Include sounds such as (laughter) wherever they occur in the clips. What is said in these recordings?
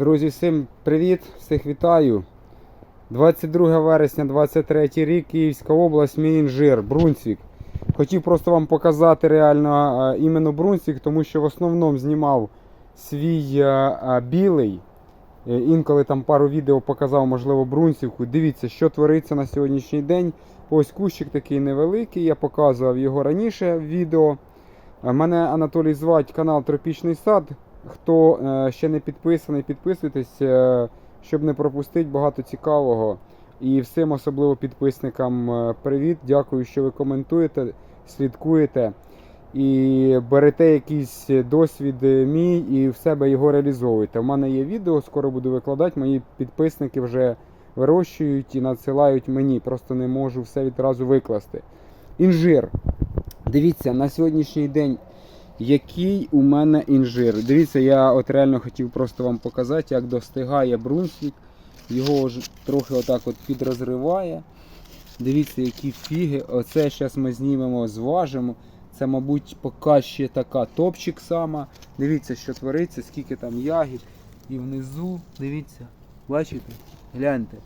Друзі, всім привіт! Всіх вітаю. 22 вересня 23 рік, Київська область, мій інжир, Брунсвік. Хотів просто вам показати реально іменно Брунсвік, тому що в основному знімав свій білий. Е, Інколи там пару відео показав, можливо, Брунсівку. Дивіться, що твориться на сьогоднішній день. Ось кущик такий невеликий, я показував його раніше в відео. Е, Мене Анатолій звать, канал Тропічний сад. Хто е, ще не підписаний, підписуйтесь, е, щоб не пропустити багато цікавого. І всім, особливо підписникам, е, привіт. Дякую, що ви коментуєте, слідкуєте і берете якийсь досвід мій і в себе його реалізовуєте. У мене є відео, скоро буду викладати. Мої підписники вже вирощують і надсилають мені. Просто не можу все відразу викласти. Інжир. Дивіться, на сьогоднішній день який у мене інжир. Дивіться, я от реально хотів просто вам показати, як достигає брунсвік. Його трохи отак от підрозриває. Дивіться, які фіги. Оце зараз ми знімемо, зважимо. Це, мабуть, поки ще така топчик сама. Дивіться, що твориться, скільки там ягід. І внизу, дивіться, бачите? Гляньте.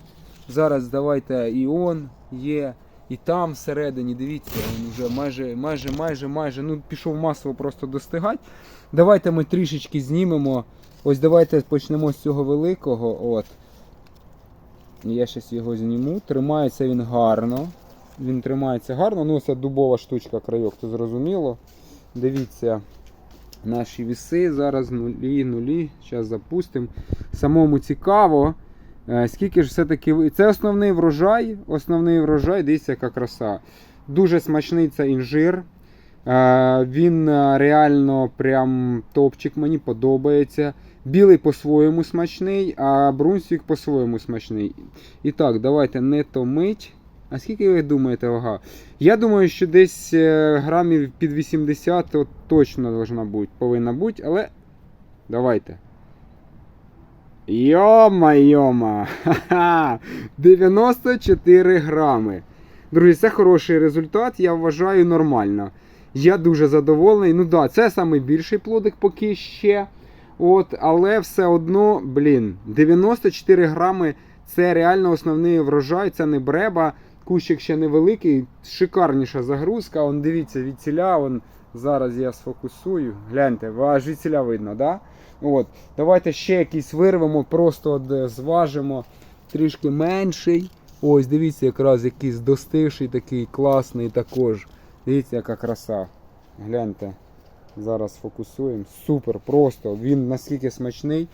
Зараз давайте і он є. І там всередині, дивіться, він вже майже, майже, майже, майже, ну пішов масово просто достигати. Давайте ми трішечки знімемо. Ось давайте почнемо з цього великого. От. Я зараз його зніму. Тримається він гарно. Він тримається гарно. Ну, це дубова штучка крайок, то зрозуміло. Дивіться, наші віси зараз нулі, нулі. Зараз запустимо. Самому цікаво. Е, Скільки ж все-таки це основний врожай, основний врожай, дивіться, яка краса. Дуже смачний це інжир. Е, Він е, реально прям топчик, мені подобається. Білий по-своєму смачний, а брунсвік по-своєму смачний. І так, давайте не томить. А скільки ви думаєте, вага? Я думаю, що десь грамів під 80 от точно повинна бути, але давайте. Йома-йома! Ха-ха! 94 грами. Друзі, це хороший результат, я вважаю нормально. Я дуже задоволений. Ну да, це найбільший плодик поки ще. От, але все одно, блін, 94 грами це реально основний врожай, це не бреба. Кущик ще невеликий, шикарніша загрузка. Он дивіться, від ціля, он, зараз я сфокусую. Гляньте, аж видно, да? От, давайте ще якийсь вирвемо, просто е, зважимо трішки менший. Ось, дивіться, якраз якийсь достигший, такий класний також. Дивіться, яка краса. Гляньте. Зараз фокусуємо. Супер, просто. Він наскільки смачний.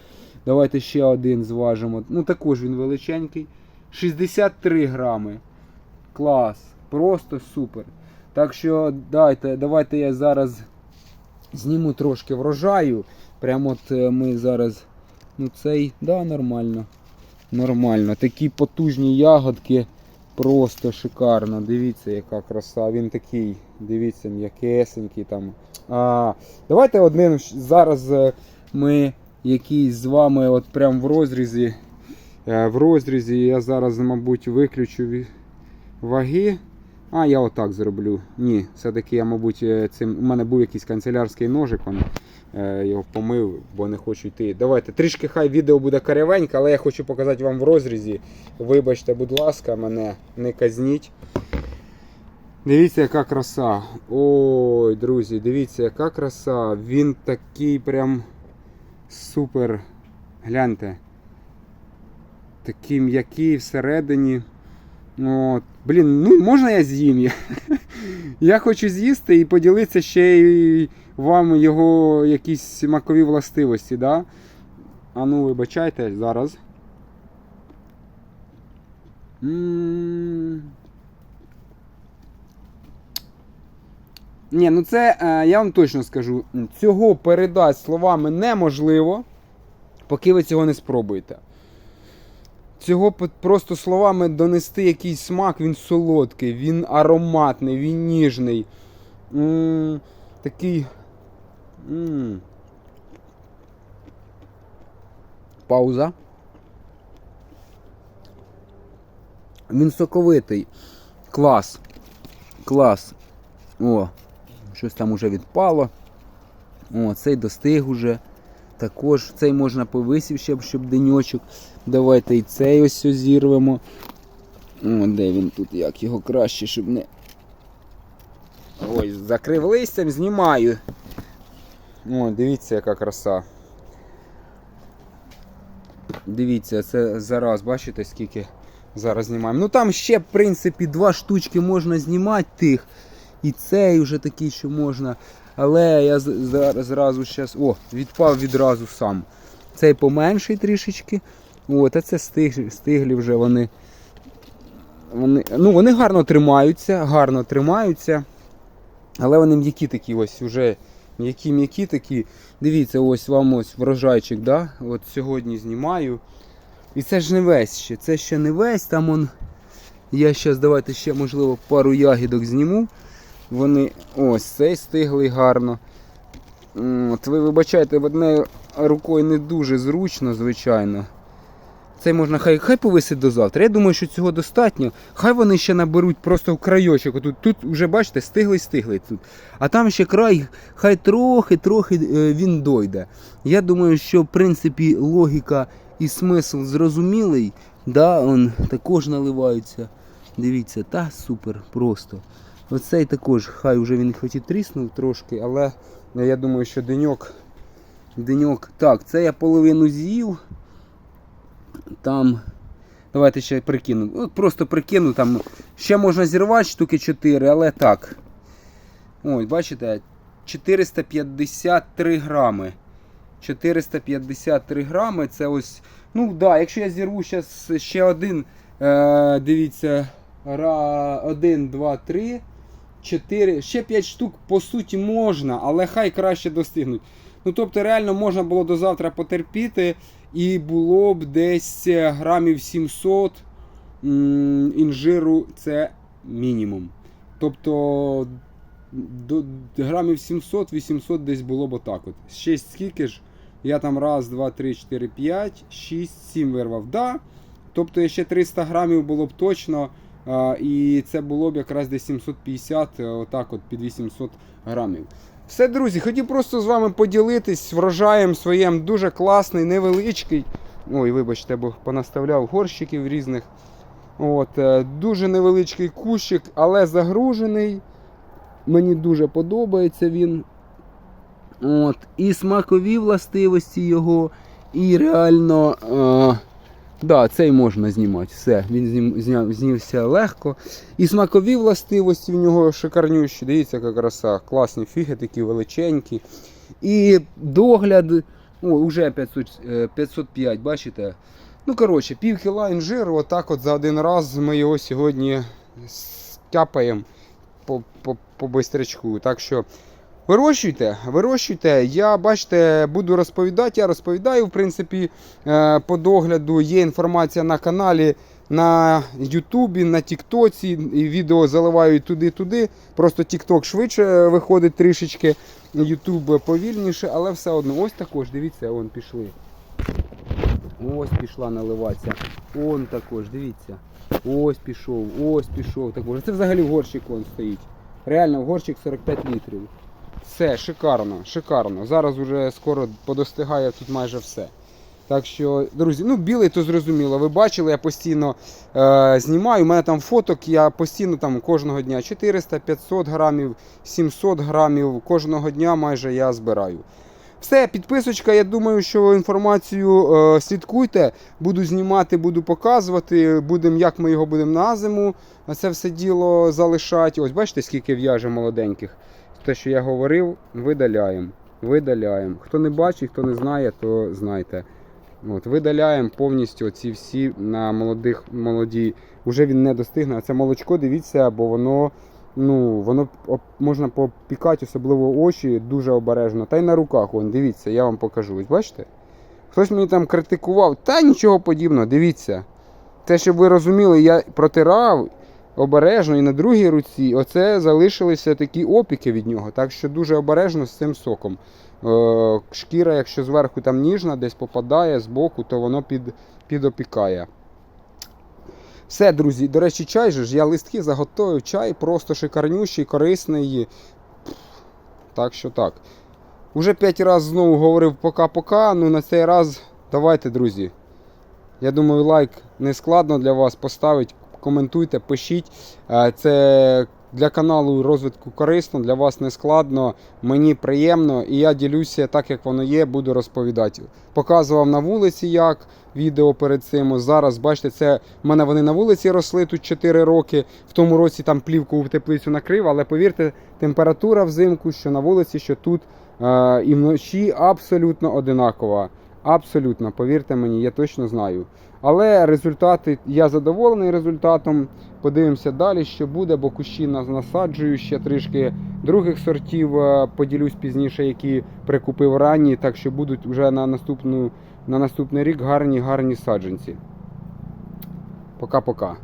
Давайте ще один зважимо. Ну також він величенький. 63 грами. Клас. Просто супер. Так що дайте, давайте я зараз зніму трошки врожаю. Прямо от е, ми зараз. Ну цей, да, нормально. Нормально. Такі потужні ягодки. Просто шикарно. Дивіться, яка краса. Він такий, дивіться, м'якесенький там. А, давайте одним зараз е, ми якийсь з вами от прям в розрізі. е, В розрізі я зараз, мабуть, виключу ваги. А, я отак зроблю. Ні, все-таки я, мабуть, е, цим. У мене був якийсь канцелярський ножик. Он, е, його помив, бо не хочу йти. Давайте, трішки хай відео буде карявеньке, але я хочу показати вам в розрізі. Вибачте, будь ласка, мене не казніть. Дивіться, яка краса. Ой, друзі, дивіться, яка краса. Він такий прям супер. Гляньте. Такий м'який всередині. От. Блін, ну можна я з'їм? (laughs) Я, хочу з'їсти і поділитися ще й вам його якісь смакові властивості, да? А ну, вибачайте зараз. Ні, ну це е, я вам точно скажу, цього передати словами неможливо, поки ви цього не спробуєте. Цього просто словами донести якийсь смак, він солодкий, він ароматний, він ніжний. м такий. м Пауза. Він соковитий. Клас. Клас. О, щось там уже відпало. О, цей достиг уже. Також цей можна повисів ще, щоб деньочок. Давайте і цей ось ось зірвемо. О, де він тут, як його краще, щоб не. Ой, закрив листям, знімаю. О, дивіться, яка краса. Дивіться, це зараз, бачите, скільки зараз знімаємо. Ну там ще, в принципі, два штучки можна знімати тих. І цей вже такий, що можна. Але я зразу щас. О, відпав відразу сам. Цей поменший трішечки. От, а це стиглі, стиглі вже вони. Вони, ну, вони гарно тримаються, гарно тримаються. Але вони м'які такі ось уже м'які-м'які такі. Дивіться, ось вам ось врожайчик, да? От сьогодні знімаю. І це ж не весь ще. Це ще не весь. Там он. Я зараз давайте ще, можливо, пару ягідок зніму. Вони ось цей стиглий гарно. От ви вибачайте, однею рукою не дуже зручно, звичайно. Цей можна хай, хай повисить до завтра. Я думаю, що цього достатньо. Хай вони ще наберуть просто в крайочок. Отут, тут вже бачите, стиглий стиглий тут. А там ще край, хай трохи-трохи е, він дойде. Я думаю, що в принципі логіка і смисл зрозумілий. Да, он також наливаються. Дивіться, та супер просто. Оцей також, хай вже він хоч і тріснув трошки, але я думаю, що деньок. Деньок. Так, це я половину з'їв. Там. Давайте ще прикину. От просто прикину там. Ще можна зірвати штуки 4, але так. Ось, бачите, 453 грами. 453 грами. Це ось. Ну да, якщо я зірву зараз ще один. Е, дивіться. Ра, 1, 2, 3, 4. Ще 5 штук по суті можна, але хай краще достигнуть. Ну, тобто, реально можна було до завтра потерпіти, і було б десь грамів 700 м, інжиру це мінімум. Тобто до грамів 700-800 десь було б отак. от. Ще скільки ж? Я там раз, два, три, чотири, п'ять, шість, сім вирвав. Да. Тобто ще 300 грамів було б точно. І це було б якраз десь 750, е, отак от під 800 грамів. Все, друзі, хотів просто з вами поділитись врожаєм своїм дуже класний, невеличкий. Ой, вибачте, бо понаставляв горщиків різних. От, е, Дуже невеличкий кущик, але загружений. Мені дуже подобається він. От, І смакові властивості його, і реально. Е, да, цей можна знімати. Все, він знім, знівся легко. І смакові властивості в нього шикарнющі. Дивіться, яка краса. Класні фіги, такі величенькі. І догляд. О, вже 500, е, 505, бачите? Ну, коротше, пів кіла інжиру, отак от за один раз ми його сьогодні стяпаємо по, по, по бистрячку. Так що вирощуйте, вирощуйте. Я бачите, буду розповідати. Я розповідаю, в принципі, е, по догляду. Є інформація на каналі. На Ютубі, на Тіктоці, відео заливаю туди-туди. Просто Тікток швидше виходить трішечки, Ютуб повільніше, але все одно. Ось також, дивіться, вон пішли. Ось пішла наливатися. Он також, дивіться. Ось пішов, ось пішов також. Це взагалі горщик он стоїть. Реально горщик 45 літрів. Все, шикарно, шикарно. Зараз вже скоро подостигає тут майже все. Так що, друзі, ну білий то зрозуміло. Ви бачили, я постійно е, знімаю. У мене там фоток, я постійно там кожного дня 400-500 грамів, 700 грамів. Кожного дня майже я збираю. Все, підписочка. Я думаю, що інформацію е, слідкуйте. Буду знімати, буду показувати. Будем, як ми його будемо на зиму. Це все діло залишати. Ось бачите, скільки в'яже молоденьких. Те, що я говорив, видаляємо. Видаляємо. Хто не бачить, хто не знає, то знайте. От, видаляємо повністю оці всі на молодих, молоді. Уже він не достигне. А це молочко, дивіться, бо воно ну, воно можна попікати, особливо очі, дуже обережно. Та й на руках, вон, дивіться, я вам покажу. Ось бачите? Хтось мені там критикував, та нічого подібного, дивіться. Те, щоб ви розуміли, я протирав обережно і на другій руці, оце залишилися такі опіки від нього. Так що дуже обережно з цим соком. Е, шкіра, якщо зверху там ніжна, десь попадає збоку, то воно під, підопікає. Все, друзі, до речі, чай же ж, я листки заготовив, чай просто шикарнющий, корисний. Так що так. Уже п'ять разів знову говорив пока-пока. Ну на цей раз давайте, друзі. Я думаю, лайк не складно для вас поставити. Коментуйте, пишіть. Е, Це для каналу розвитку корисно, для вас не складно, мені приємно, і я ділюся так, як воно є, буду розповідати. Показував на вулиці, як відео перед цим. Зараз, бачите, це в мене вони на вулиці росли тут 4 роки. В тому році там плівку в теплицю накрив, але повірте, температура взимку, що на вулиці, що тут е, і вночі абсолютно одинакова. Абсолютно, повірте мені, я точно знаю. Але результати, я задоволений результатом. Подивимося далі, що буде, бо кущі насаджую ще трішки других сортів. е, Поділюсь пізніше, які прикупив ранні, так що будуть вже на наступну на наступний рік гарні гарні саджанці. Пока-пока.